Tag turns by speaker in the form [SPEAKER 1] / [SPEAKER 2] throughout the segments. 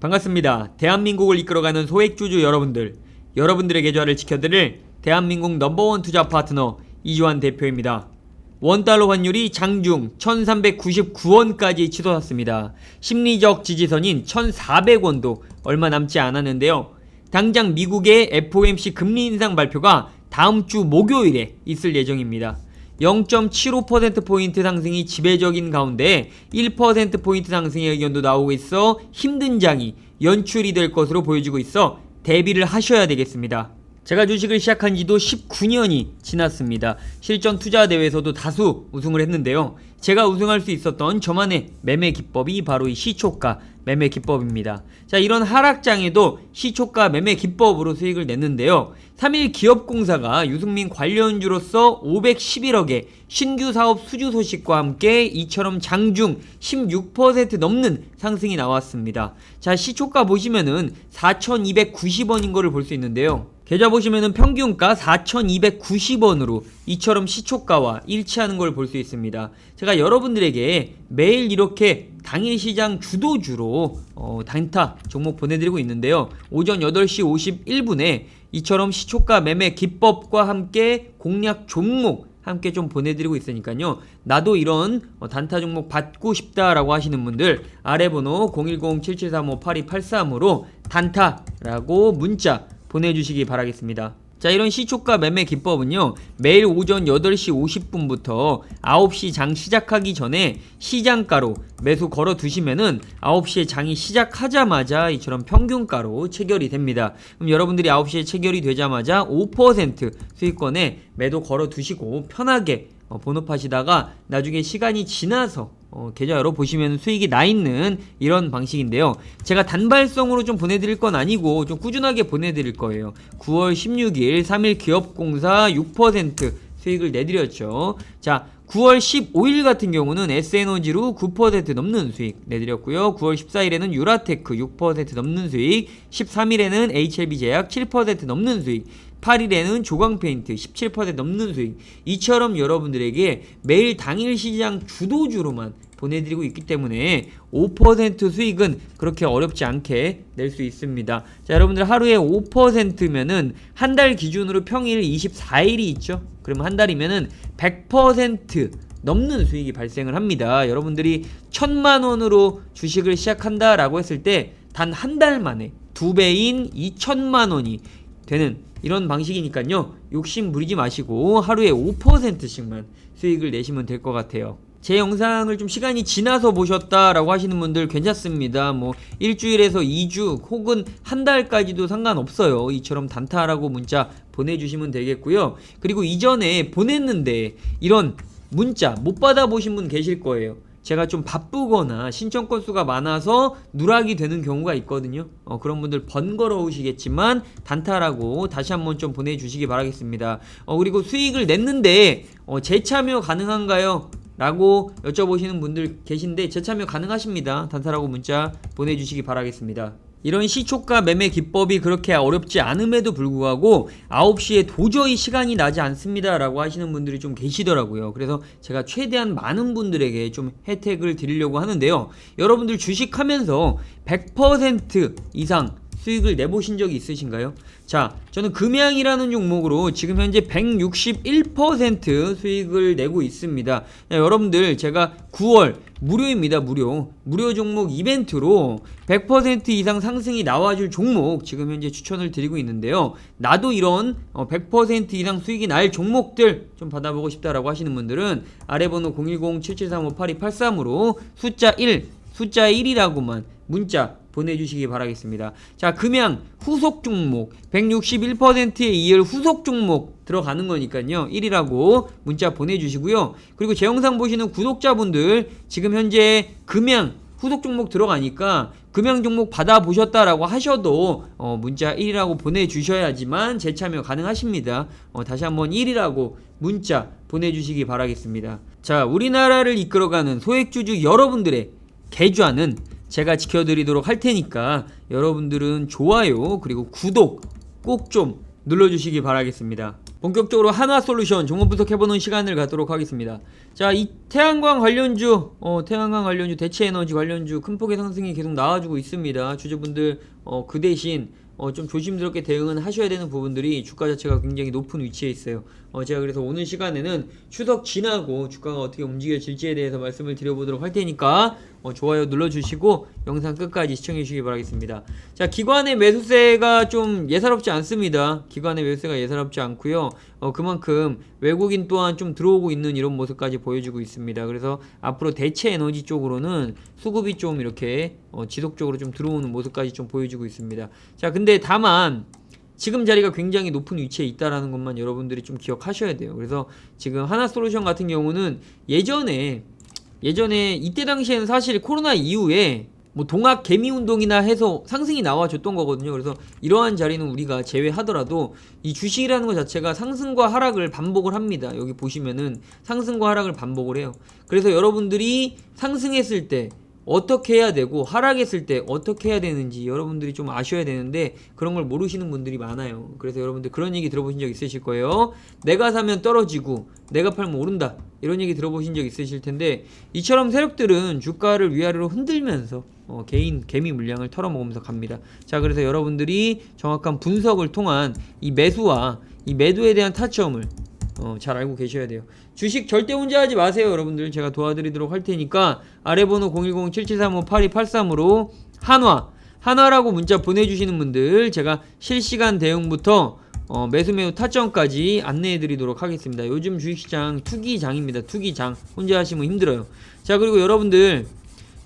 [SPEAKER 1] 반갑습니다. 대한민국을 이끌어가는 소액주주 여러분들, 여러분들의 계좌를 지켜드릴 대한민국 넘버원 투자 파트너 이주환 대표입니다. 원달러 환율이 장중 1399원까지 치솟았습니다. 심리적 지지선인 1400원도 얼마 남지 않았는데요. 당장 미국의 FOMC 금리 인상 발표가 다음 주 목요일에 있을 예정입니다. 0.75%포인트 상승이 지배적인 가운데 1%포인트 상승의 의견도 나오고 있어 힘든 장이 연출이 될 것으로 보여지고 있어 대비를 하셔야 되겠습니다. 제가 주식을 시작한 지도 19년이 지났습니다. 실전 투자 대회에서도 다수 우승을 했는데요. 제가 우승할 수 있었던 저만의 매매 기법이 바로 이 시초가 매매 기법입니다. 자, 이런 하락장에도 시초가 매매 기법으로 수익을 냈는데요. 3일 기업공사가 유승민 관련주로서 511억의 신규 사업 수주 소식과 함께 이처럼 장중 16% 넘는 상승이 나왔습니다. 자, 시초가 보시면은 4,290원인 거를 볼 수 있는데요. 계좌 보시면은 평균가 4,290원으로 이처럼 시초가와 일치하는 걸 볼 수 있습니다. 제가 여러분들에게 매일 이렇게 당일 시장 주도주로 어, 단타 종목 보내드리고 있는데요. 오전 8시 51분에 이처럼 시초가 매매 기법과 함께 공략 종목 함께 좀 보내드리고 있으니까요. 나도 이런 어, 단타 종목 받고 싶다라고 하시는 분들 아래 번호 010-7735-8283으로 단타라고 문자 보내주시기 바라겠습니다. 자, 이런 시초가 매매 기법은요, 매일 오전 8시 50분부터 9시 장 시작하기 전에 시장가로 매수 걸어 두시면은 9시에 장이 시작하자마자 이처럼 평균가로 체결이 됩니다. 그럼 여러분들이 9시에 체결이 되자마자 5% 수익권에 매도 걸어 두시고 편하게 어, 본업하시다가 나중에 시간이 지나서 어, 계좌 열어보시면 수익이 나 있는 이런 방식인데요. 제가 단발성으로 좀 보내드릴 건 아니고 좀 꾸준하게 보내드릴 거예요. 9월 16일 3일 기업공사 6% 수익을 내드렸죠. 자, 9월 15일 같은 경우는 S에너지로 9% 넘는 수익 내드렸고요. 9월 14일에는 유라테크 6% 넘는 수익, 13일에는 HLB제약 7% 넘는 수익, 8일에는 조광페인트 17% 넘는 수익. 이처럼 여러분들에게 매일 당일 시장 주도주로만 보내드리고 있기 때문에 5% 수익은 그렇게 어렵지 않게 낼 수 있습니다. 자, 여러분들 하루에 5%면은 한 달 기준으로 평일 24일이 있죠. 그러면 한 달이면은 100% 넘는 수익이 발생을 합니다. 여러분들이 천만 원으로 주식을 시작한다라고 했을 때 단 한 달 만에 두 배인 2천만 원이 되는 이런 방식이니까요. 욕심 부리지 마시고 하루에 5%씩만 수익을 내시면 될 것 같아요. 제 영상을 좀 시간이 지나서 보셨다라고 하시는 분들 괜찮습니다. 뭐 일주일에서 2주 혹은 한 달까지도 상관없어요. 이처럼 단타라고 문자 보내주시면 되겠고요. 그리고 이전에 보냈는데 이런 문자 못 받아보신 분 계실 거예요. 제가 좀 바쁘거나 신청 건수가 많아서 누락이 되는 경우가 있거든요. 어, 그런 분들 번거로우시겠지만 단타라고 다시 한번 좀 보내주시기 바라겠습니다. 어, 그리고 수익을 냈는데 어, 재참여 가능한가요? 라고 여쭤보시는 분들 계신데 재참여 가능하십니다. 단타라고 문자 보내주시기 바라겠습니다. 이런 시초가 매매 기법이 그렇게 어렵지 않음에도 불구하고 9시에 도저히 시간이 나지 않습니다 라고 하시는 분들이 좀 계시더라고요. 그래서 제가 최대한 많은 분들에게 좀 혜택을 드리려고 하는데요. 여러분들 주식하면서 100% 이상 수익을 내보신 적이 있으신가요? 자, 저는 금양이라는 종목으로 지금 현재 161% 수익을 내고 있습니다. 자, 여러분들 제가 9월 무료입니다, 무료. 무료 종목 이벤트로 100% 이상 상승이 나와줄 종목 지금 현재 추천을 드리고 있는데요. 나도 이런 어, 100% 이상 수익이 날 종목들 좀 받아보고 싶다라고 하시는 분들은 아래 번호 010-7735-8283으로 숫자 1, 숫자 1이라고만 문자 보내주시기 바라겠습니다. 자, 금양 후속 종목 161%에 이을 후속 종목 들어가는 거니까요. 1이라고 문자 보내주시고요. 그리고 제 영상 보시는 구독자분들 지금 현재 금양 후속 종목 들어가니까 금양 종목 받아보셨다라고 하셔도 어, 문자 1이라고 보내주셔야지만 재참여 가능하십니다. 어, 다시 한번 1이라고 문자 보내주시기 바라겠습니다. 자, 우리나라를 이끌어가는 소액주주 여러분들의 계좌는 제가 지켜드리도록 할 테니까 여러분들은 좋아요 그리고 구독 꼭 좀 눌러주시기 바라겠습니다. 본격적으로 한화 솔루션 종목 분석해보는 시간을 갖도록 하겠습니다. 자, 이 태양광 관련주, 어, 태양광 관련주, 대체에너지 관련주 큰 폭의 상승이 계속 나와주고 있습니다. 주주분들, 어, 그 대신 어, 좀 조심스럽게 대응은 하셔야 되는 부분들이 주가 자체가 굉장히 높은 위치에 있어요. 어, 제가 그래서 오늘 시간에는 추석 지나고 주가가 어떻게 움직여질지에 대해서 말씀을 드려보도록 할 테니까 어, 좋아요 눌러주시고 영상 끝까지 시청해 주시기 바라겠습니다. 자, 기관의 매수세가 좀 예사롭지 않습니다. 기관의 매수세가 예사롭지 않고요. 어, 그만큼 외국인 또한 좀 들어오고 있는 이런 모습까지 보여주고 있습니다. 그래서 앞으로 대체 에너지 쪽으로는 수급이 좀 이렇게 어, 지속적으로 좀 들어오는 모습까지 좀 보여주고 있습니다. 자, 근데 다만 지금 자리가 굉장히 높은 위치에 있다라는 것만 여러분들이 좀 기억하셔야 돼요. 그래서 지금 하나솔루션 같은 경우는 예전에 예전에 이때 당시에는 사실 코로나 이후에 뭐 동학 개미 운동이나 해서 상승이 나와줬던 거거든요. 그래서 이러한 자리는 우리가 제외하더라도 이 주식이라는 것 자체가 상승과 하락을 반복을 합니다. 여기 보시면은 상승과 하락을 반복을 해요. 그래서 여러분들이 상승했을 때 어떻게 해야 되고 하락했을 때 어떻게 해야 되는지 여러분들이 좀 아셔야 되는데 그런 걸 모르시는 분들이 많아요. 그래서 여러분들 그런 얘기 들어보신 적 있으실 거예요. 내가 사면 떨어지고 내가 팔면 오른다. 이런 얘기 들어보신 적 있으실 텐데 이처럼 세력들은 주가를 위아래로 흔들면서 어, 개인 개미 물량을 털어먹으면서 갑니다. 자, 그래서 여러분들이 정확한 분석을 통한 이 매수와 이 매도에 대한 타점을 어, 잘 알고 계셔야 돼요. 주식 절대 혼자 하지 마세요, 여러분들. 제가 도와드리도록 할 테니까 아래 번호 010-7735-8283으로 한화, 한화라고 문자 보내주시는 분들 제가 실시간 대응부터 어, 매수 매우 타점까지 안내해 드리도록 하겠습니다. 요즘 주식시장 투기장입니다. 투기장. 혼자 하시면 힘들어요. 자, 그리고 여러분들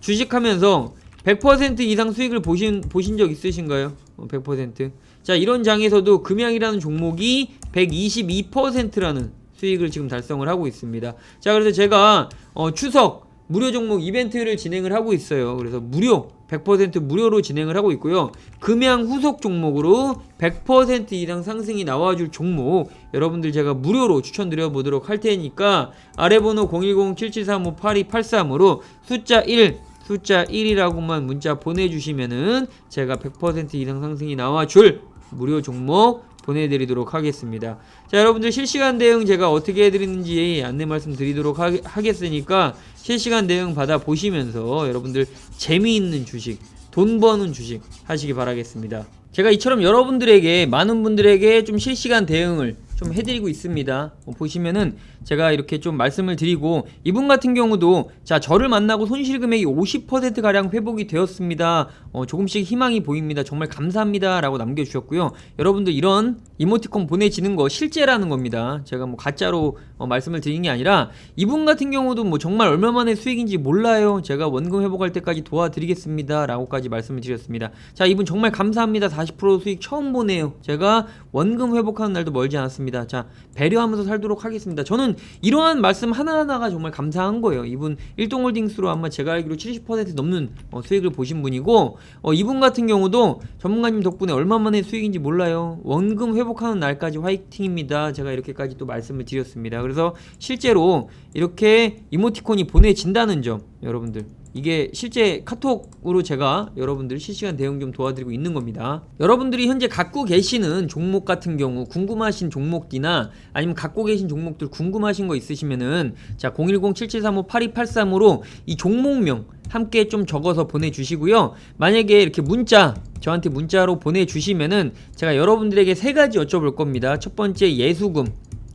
[SPEAKER 1] 주식하면서 100% 이상 수익을 보신, 보신 적 있으신가요? 어, 100%. 자, 이런 장에서도 금양이라는 종목이 122%라는 수익을 지금 달성을 하고 있습니다. 자, 그래서 제가 어, 추석 무료 종목 이벤트를 진행을 하고 있어요. 그래서 무료 100% 무료로 진행을 하고 있고요. 금양 후속 종목으로 100% 이상 상승이 나와줄 종목 여러분들 제가 무료로 추천드려 보도록 할 테니까 아래 번호 010-7735-8283으로 숫자 1 숫자 1이라고만 문자 보내주시면은 제가 100% 이상 상승이 나와줄 무료 종목 보내드리도록 하겠습니다. 자, 여러분들 실시간 대응 제가 어떻게 해드리는지 안내 말씀 드리도록 하, 하겠으니까 실시간 대응 받아 보시면서 여러분들 재미있는 주식, 돈 버는 주식 하시기 바라겠습니다. 제가 이처럼 여러분들에게 많은 분들에게 좀 실시간 대응을 좀 해드리고 있습니다. 어, 보시면은 제가 이렇게 좀 말씀을 드리고 이분 같은 경우도 자 저를 만나고 손실 금액이 50% 가량 회복이 되었습니다. 어, 조금씩 희망이 보입니다. 정말 감사합니다라고 남겨주셨고요. 여러분들 이런 이모티콘 보내지는 거 실제라는 겁니다. 제가 뭐 가짜로 어, 말씀을 드린 게 아니라 이분 같은 경우도 뭐 정말 얼마 만에 수익인지 몰라요. 제가 원금 회복할 때까지 도와드리겠습니다라고까지 말씀을 드렸습니다. 자 이분 정말 감사합니다. 40% 수익 처음 보네요. 제가 원금 회복하는 날도 멀지 않았습니다. 자 배려하면서 살도록 하겠습니다. 저는 이러한 말씀 하나하나가 정말 감사한 거예요. 이분 일동홀딩스로 아마 제가 알기로 70% 넘는 어, 수익을 보신 분이고 어, 이분 같은 경우도 전문가님 덕분에 얼마 만에 수익인지 몰라요. 원금 회복하는 날까지 화이팅입니다. 제가 이렇게까지 또 말씀을 드렸습니다. 그래서 실제로 이렇게 이모티콘이 보내진다는 점 여러분들 이게 실제 카톡으로 제가 여러분들 실시간 대응 좀 도와드리고 있는 겁니다. 여러분들이 현재 갖고 계시는 종목 같은 경우 궁금하신 종목이나 아니면 갖고 계신 종목들 궁금하신 거 있으시면은 자 010-7735-8283으로 이 종목명 함께 좀 적어서 보내주시고요. 만약에 이렇게 문자 저한테 문자로 보내주시면은 제가 여러분들에게 세 가지 여쭤볼 겁니다. 첫 번째 예수금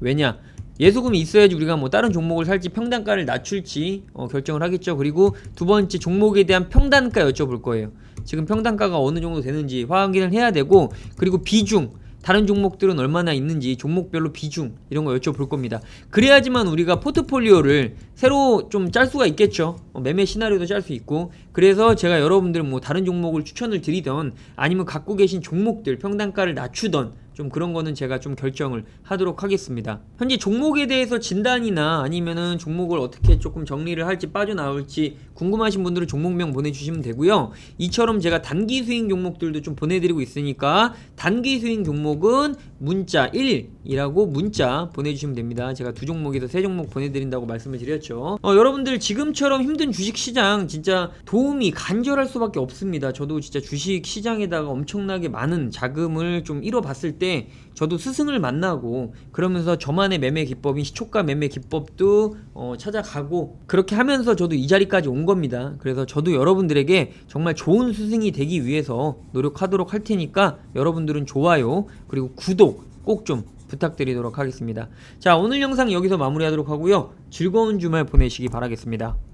[SPEAKER 1] 왜냐 예수금이 있어야지 우리가 뭐 다른 종목을 살지 평단가를 낮출지 어, 결정을 하겠죠. 그리고 두 번째 종목에 대한 평단가 여쭤볼 거예요. 지금 평단가가 어느 정도 되는지 확인을 해야 되고 그리고 비중 다른 종목들은 얼마나 있는지 종목별로 비중 이런 거 여쭤볼 겁니다. 그래야지만 우리가 포트폴리오를 새로 좀 짤 수가 있겠죠. 어, 매매 시나리오도 짤 수 있고 그래서 제가 여러분들 뭐 다른 종목을 추천을 드리던 아니면 갖고 계신 종목들 평단가를 낮추던 좀 그런 거는 제가 좀 결정을 하도록 하겠습니다. 현재 종목에 대해서 진단이나 아니면은 종목을 어떻게 조금 정리를 할지 빠져나올지 궁금하신 분들은 종목명 보내주시면 되고요. 이처럼 제가 단기 수익 종목들도 좀 보내드리고 있으니까 단기 수익 종목은 문자 1이라고 문자 보내주시면 됩니다. 제가 두 종목에서 세 종목 보내드린다고 말씀을 드렸죠. 어, 여러분들 지금처럼 힘든 주식 시장 진짜 돈 도움이 간절할 수밖에 없습니다. 저도 진짜 주식 시장에다가 엄청나게 많은 자금을 좀 잃어봤을 때 저도 스승을 만나고 그러면서 저만의 매매 기법인 시초가 매매 기법도 어, 찾아가고 그렇게 하면서 저도 이 자리까지 온 겁니다. 그래서 저도 여러분들에게 정말 좋은 스승이 되기 위해서 노력하도록 할 테니까 여러분들은 좋아요 그리고 구독 꼭 좀 부탁드리도록 하겠습니다. 자 오늘 영상 여기서 마무리하도록 하고요. 즐거운 주말 보내시기 바라겠습니다.